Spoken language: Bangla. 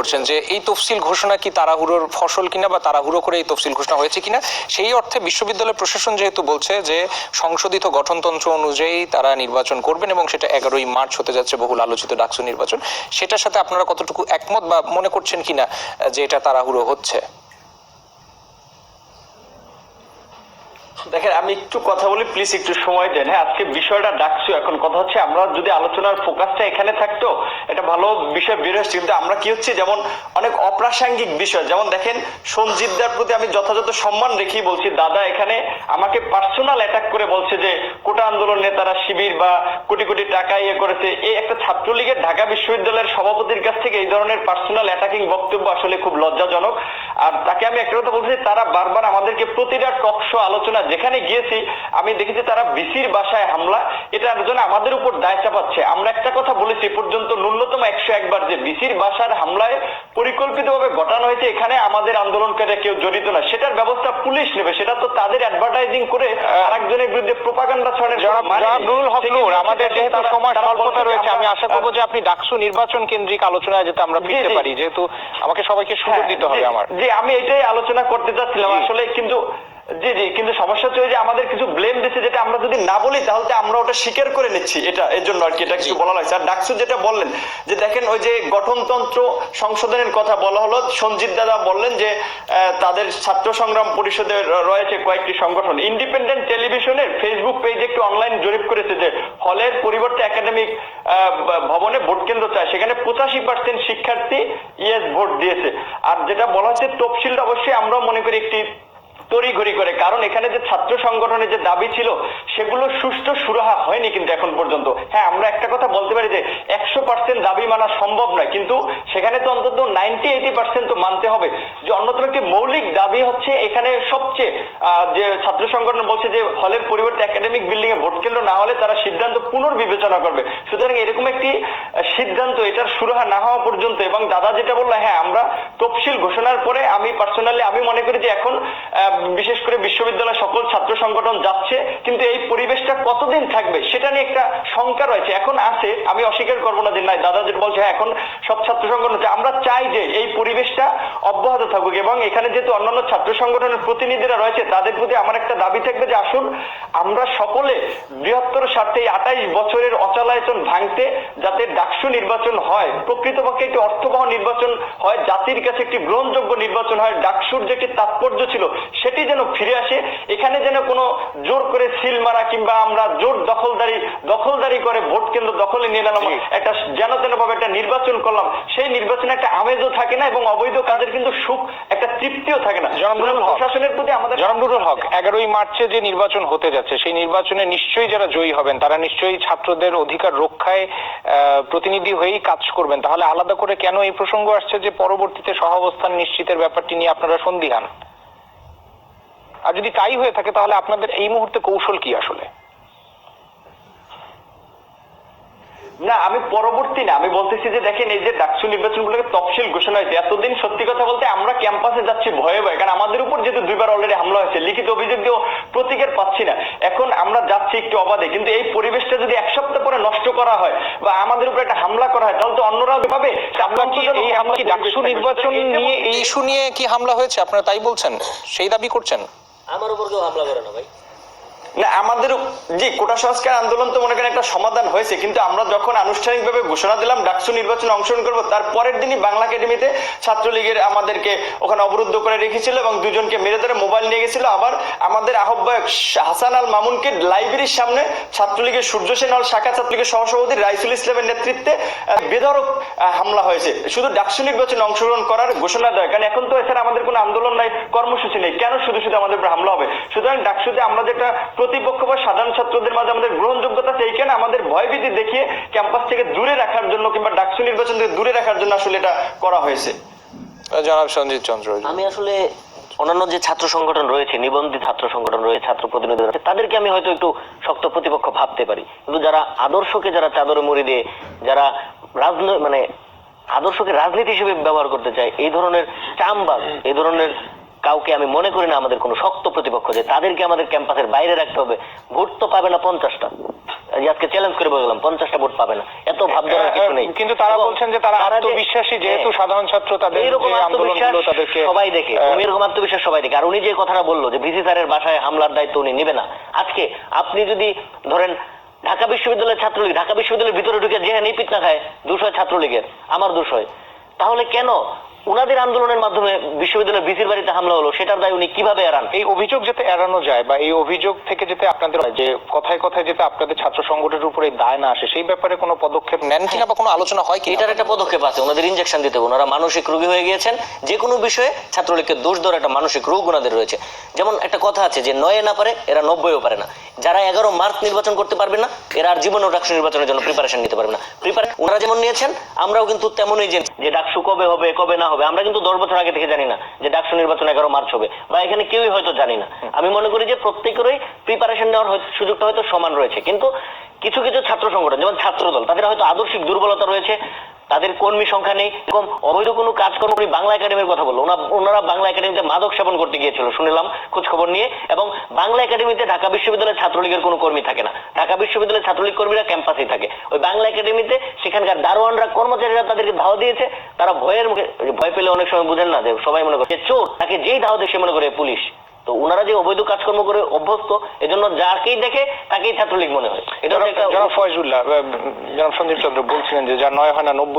করছেন যে এই তফসিল ঘোষণা কি তাড়াহুড়োর ফসল কিনা বা তাড়াহুড়ো করে এই তফসিল ঘোষণা হয়েছে কিনা? সেই অর্থে বিশ্ববিদ্যালয় প্রশাসন যেহেতু বলছে যে সংশোধিত গঠনতন্ত্র অনুযায়ী তারা নির্বাচন করবেন এবং সেটা এগারোই মার্চ হতে যাচ্ছে বহুল আলোচিত ডাকসু নির্বাচন। সেটার সাথে আপনারা কতটুকু একমত বা মনে করছেন কিনা, যে এটা তাড়াহুড়ো হচ্ছে? দেখেন, আমি একটু কথা বলি প্লিজ একটু সময় দেন। হ্যাঁ আজকে বিষয়টা ডাকছো, এখন কথা হচ্ছে আমরা যদি আলোচনার ফোকাসটা এখানে থাকতো, এটা ভালো বিষয় বের হচ্ছে কিন্তু আমরা কি হচ্ছে, যেমন অনেক অপ্রাসঙ্গিক বিষয়। যেমন দেখেন সঞ্জিতদার প্রতি আমি যথাযথ সম্মান রেখেই বলছি, দাদা, এখানে আমাকে পার্সোনাল অ্যাটাক করে বলছে যে, কোটা আন্দোলন নেতারা শিবির বা কোটি কোটি টাকা ইয়ে করেছে। এই একটা ছাত্রলীগের ঢাকা বিশ্ববিদ্যালয়ের সভাপতির কাছ থেকে এই ধরনের পার্সোনাল অ্যাটাকিং বক্তব্য আসলে খুব লজ্জাজনক। আর তাকে আমি একটা কথা বলছি তারা বারবার আমাদেরকে প্রতিটা টকশো আলোচনা যেখানে গিয়েছি আমি দেখেছি তারা বিসির বাসায় হামলা এটার জন্য আমাদের উপর দায় চাপাচ্ছে। আমরা একটা কথা বলেছি পর্যন্ত ন্যূনতম একশো একবার যে বিসির বাসার হামলায় পরিকল্পিতভাবে ঘটানো হয়েছে এখানে আমাদের আন্দোলনকারীরা কেউ জড়িত না। সেটার ব্যবস্থা পুলিশ নেবে সেটা তো তাদের অ্যাডভার্টাইজিং করে আরেকজনের বিরুদ্ধে প্রোপাগান্ডা ছড়ানোর মানে হক নূর আমাদের যেহেতু সময় স্বল্পতা রয়েছে আমি আশা করব যে আপনি ডাকসু নির্বাচন কেন্দ্রিক আলোচনায় যাতে আমরা ফিরতে পারি যেহেতু আমাকে সবাইকে সুযোগ দিতে হবে হ্যাঁ, আমার। জি আমি এটাই আলোচনা করতে চাচ্ছিলাম আসলে কিন্তু জি জি কিন্তু সমস্যা হচ্ছে যে আমাদের কিছু ব্লেম দিচ্ছে যেটা আমরা যদি না বলি তাহলে আমরা ওটা স্বীকার করে নিচ্ছি। এটা এর জন্য আর কি এটা কিছু বলা লাগছে। আর ডাকসু যেটা বললেন যে দেখেন ওই যে গঠনতন্ত্র সংশোধনের কথা বলা হলো সঞ্জিত দাদা বললেন যে তাদের ছাত্র সংগ্রাম পরিষদে রয়েছে কয়েকটি সংগঠন। ইন্ডিপেন্ডেন্ট টেলিভিশনের ফেসবুক পেজে একটু অনলাইন জরিপ করেছে যে হলের পরিবর্তে একাডেমিক ভবনে ভোট কেন্দ্র চায়। সেখানে পঁচাশি পার্সেন্ট শিক্ষার্থী ইয়েস ভোট দিয়েছে। আর যেটা বলা হচ্ছে তফসিলটা অবশ্যই আমরাও মনে করি একটি তড়িঘড়ি করে। কারণ এখানে যে ছাত্র সংগঠনের যে দাবি ছিল, সেগুলো সুষ্ঠু সুরাহা হয়নি কিন্তু এখন পর্যন্ত। হ্যাঁ আমরা একটা কথা বলতে পারি যে একশো পার্সেন্ট দাবি মানা সম্ভব নয়, কিন্তু সেখানে তো অন্তত নাইনটি এইটি পার্সেন্ট তো মানতে হবে। যে অন্যতম একটি মৌলিক দাবি হচ্ছে এখানে সবচেয়ে যে ছাত্র সংগঠন বলছে যে হলের পরিবর্তে একাডেমিক বিল্ডিং এ ভোট কেন্দ্র না হলে তারা সিদ্ধান্ত পুনর্বিবেচনা করবে। সুতরাং এরকম একটি সিদ্ধান্ত, এটার সুরাহা না হওয়া পর্যন্ত এবং দাদা যেটা বলল হ্যাঁ আমরা তফসিল ঘোষণার পরে আমি পার্সোনালি আমি মনে করি যে এখন বিশেষ করে বিশ্ববিদ্যালয় সকল ছাত্র সংগঠন যাচ্ছে, কিন্তু এই পরিবেশটা কতদিন থাকবে সেটা নিয়ে একটা শঙ্কা রয়েছে এখন আছে, আমি অস্বীকার করব না যে নাই, দাদা যেটা বলছে হ্যাঁ এখন সব ছাত্র সংগঠন। আমরা চাই যে এই পরিবেশটা অব্যাহত থাকুক এবং এখানে যেহেতু অন্যান্য ছাত্র সংগঠনের প্রতিনিধিরা রয়েছে, তাদের প্রতি আমার একটা দাবি থাকবে যে আসুন, আমরা সকলে বৃহত্তর স্বার্থে এই আঠাইশ বছরের অচলায়তন ভাঙতে যাতে ডাকসু নির্বাচন হয়, প্রকৃতপক্ষে একটি অর্থবহ নির্বাচন হয়, জাতির কাছে একটি গ্রহণযোগ্য নির্বাচন হয়, ডাকসুর যে একটি তাৎপর্য ছিল সেটি যেন ফিরে আসে এখানে যেন কোনো জোর করে সিল মারা কিংবা আমরা জোর দখলদারি দখলদারি করে ভোট কেন্দ্র দখলে নিয়ে নিলাম একটা যেন তেন ভাবে একটা নির্বাচন করলাম সেই নির্বাচনে একটা আমেজও থাকে না এবং অবৈধ কাজের কিন্তু সুখ একটা তৃপ্তিও থাকে না। প্রশাসনের প্রতি আমাদের জনাব হক এগারোই মার্চে যে নির্বাচন হতে যাচ্ছে সেই নির্বাচনে নিশ্চয়ই যারা জয়ী হবেন তারা নিশ্চয়ই ছাত্রদের অধিকার রক্ষায় আহ, প্রতিনিধি হয়েই কাজ করবেন। তাহলে আলাদা করে কেন এই প্রসঙ্গ আসছে যে পরবর্তীতে সহাবস্থান নিশ্চিতের ব্যাপারটি নিয়ে আপনারা সন্দিহান? আর যদি তাই হয়ে থাকে তাহলে আপনাদের এই মুহূর্তে কৌশল কি আসলে? না আমি পরবর্তী না আমি বলতেছি যে দেখেন এই যে ডাকসু নির্বাচনগুলোকে তফসিল ঘোষণা হয়েছে এতদিন সত্যি কথা বলতে আমরা ক্যাম্পাসে যাচ্ছি ভয়ে ভয়ে কারণ আমাদের উপর যেহেতু দুইবার অলরেডি হামলা হয়েছে লিখিত অভিযোগ দিয়েও প্রতিকার পাচ্ছি না। এখন আমরা যাচ্ছি একটু অবাধে কিন্তু এই পরিবেশটা যদি এক সপ্তাহ পরে নষ্ট করা হয় বা আমাদের উপর একটা হামলা করা হয় তাহলে তো অন্যরাও পাবে আপনার কি এই হামলা কি ডাকসু নির্বাচন নিয়ে এই ইস্যু নিয়ে কি হামলা হয়েছে? আপনারা তাই বলছেন সেই দাবি করছেন? আমার উপর কেউ হামলা করে না ভাই। না আমাদের জি কোটা সংস্কার আন্দোলন তো মনে করেন একটা সমাধান হয়েছে কিন্তু আমরা যখন আনুষ্ঠানিকভাবে ঘোষণা দিলাম ডাকসু নির্বাচনে অংশগ্রহণ করব তার পরের দিনই বাংলা একাডেমিতে ছাত্রলীগের আমাদেরকে ওখানে অবরুদ্ধ করে রেখেছিল এবং দুজনকে মেরে ধরে মোবাইল নিয়ে গেছিল। আবার আমাদের আহ্বায়ক হাসান আল মামুনকে লাইব্রেরির সামনে ছাত্রলীগের সূর্য সেন হল শাখা ছাত্রলীগের সহসভাপতি রাইসুল ইসলামের নেতৃত্বে আহ, হামলা হয়েছে। শুধু ডাকসু নির্বাচনে অংশগ্রহণ করার ঘোষণা দেয় কারণ এখন তো এছাড়া আমাদের কোনো আন্দোলন নাই কর্মসূচি নেই। কেন শুধু শুধু আমাদের উপর হামলা হবে? সুতরাং ডাকসুতে আমরা যেটা প্রতিপক্ষ বা সাধারণ ছাত্রদের মাঝে আমাদের গ্রহণযোগ্যতা আছে এইখানে আমাদের ভয়ভীতি দেখিয়ে ক্যাম্পাস থেকে দূরে রাখার জন্য কিংবা ডাকসু নির্বাচন থেকে দূরে রাখার জন্য আসলে এটা করা হয়েছে। জনাব সঞ্জিত চন্দ্র। আমি আসলে অন্যান্য যে ছাত্র সংগঠন রয়েছে নিবন্ধিত ছাত্র সংগঠন রয়েছে ছাত্র প্রতিনিধি রয়েছে তাদেরকে আমি হয়তো একটু শক্ত প্রতিপক্ষ ভাবতে পারি। কিন্তু যারা আদর্শকে যারা চাদরে মুড়ি দিয়ে যারা রাজনৈতিক মানে আদর্শকে রাজনীতি হিসেবে ব্যবহার করতে চায় এই ধরনের চামবাজ এই ধরনের কাউকে আমি মনে করি না আমাদের কোনো শক্ত প্রতিপক্ষ যে তাদেরকে আমাদের ক্যাম্পাসের বাইরে রাখতে হবে। ভোট তো পাবে না পঞ্চাশটা। আজকে চ্যালেঞ্জ করে বললাম পঞ্চাশটা ভোট পাবে না। এত ভাব ধরার কিছু নেই। কিন্তু তারা বলছেন যে তারা আত্মবিশ্বাসী যেহেতু হ্যাঁ। সাধারণ ছাত্র তাদের এইরকম যে আত্মবিশ্বাস তাদেরকে সবাই দেখে। উনি এরকম আত্মবিশ্বাস সবাই দেখে। আর উনি যে কথাটা বলল যে ভিসি স্যারের বাসায় হামলার দায়িত্ব উনি নেবে না। আজকে আপনি যদি ধরেন ঢাকা বিশ্ববিদ্যালয়ের ছাত্রলীগ ঢাকা বিশ্ববিদ্যালয়ের ভিতরে ঢুকে যে নেই পিটনা খায় দুশো ছাত্রলীগের। আমার দুশো তাহলে কেন উনাদের আন্দোলনের মাধ্যমে বিশ্ববিদ্যালয়ের ভিসির বাড়িতে হামলা হলো সেটার দায় উনি কীভাবে এড়ান? এই অভিযোগ যাতে এড়ানো যায় বা এই অভিযোগ থেকে যাতে আপনাদের যে কথায় কথায় যাতে আপনাদের ছাত্র সংগঠনের উপরে দায় না আসে সেই ব্যাপারে কোনো পদক্ষেপ নেন কিনা বা কোনো আলোচনা হয় কি এটার একটা পদক্ষেপ আছে ওনাদের ইনজেকশন দিতে ওনারা মানসিক রোগী হয়ে গিয়েছেন যে কোনো বিষয়ে ছাত্রলীগকে দোষ দেওয়ার একটা মানসিক রোগ ওনাদের রয়েছে। যেমন একটা কথা আছে যে নয়ে না পারে এরা নব্বইও পারে না। যারা এগারো মার্চ নির্বাচন করতে পারবে না এরা আর জীবনেও ডাকসু নির্বাচনের জন্য প্রিপারেশন নিতে পারবে না। প্রিপারেশন ওনারা যেমন নিয়েছেন আমরাও কিন্তু তেমনই যে ডাকসু কবে হবে কবে না হবে। আমরা কিন্তু দশ বছর আগে থেকে জানি না যে ডাকসু নির্বাচন এগারো মার্চ হবে। বা এখানে কেউই হয়তো জানি না। আমি মনে করি যে প্রত্যেকেরই প্রিপারেশন নেওয়ার সুযোগটা হয়তো সমান রয়েছে। কিন্তু কিছু কিছু ছাত্র সংগঠন, যেমন ছাত্রদল, তাদের হয়তো আদর্শিক দুর্বলতা রয়েছে, তাদের কর্মী সংখ্যা নেই, এরকম অবৈধ কোনো কাজকর্ম উনি বাংলা একাডেমির কথা বলল, ওনা- ওনারা বাংলা একাডেমিতে মাদক সেবন করতে গিয়েছিল, শুনলাম খোঁজ খবর নিয়ে, এবং বাংলা একাডেমিতে ঢাকা বিশ্ববিদ্যালয়ের ছাত্রলীগের কোনো কর্মী থাকে না। ঢাকা বিশ্ববিদ্যালয়ের ছাত্রলীগ কর্মীরা ক্যাম্পাসেই থাকে। ওই বাংলা একাডেমিতে সেখানকার দারোয়ানরা, কর্মচারীরা তাদেরকে ধাওয়া দিয়েছে, তারা ভয়ের মুখে ভয় পেলে অনেক সময় বুঝেন না যে সবাই মনে করে চোর, তাকে যেই ধাওয়া দেয় সে মনে করে পুলিশ। তো ওনারা যে অবৈধ কাজকর্ম করে অভ্যস্ত এজন্য যাকেই দেখে তাকেই ছাত্রলীগ মনে হয়। এটা একটা জনাব ফয়জুল্লাহ জনাব সন্দীপ চন্দ্র বলছিলেন যে যা নয় হয় না নব্বই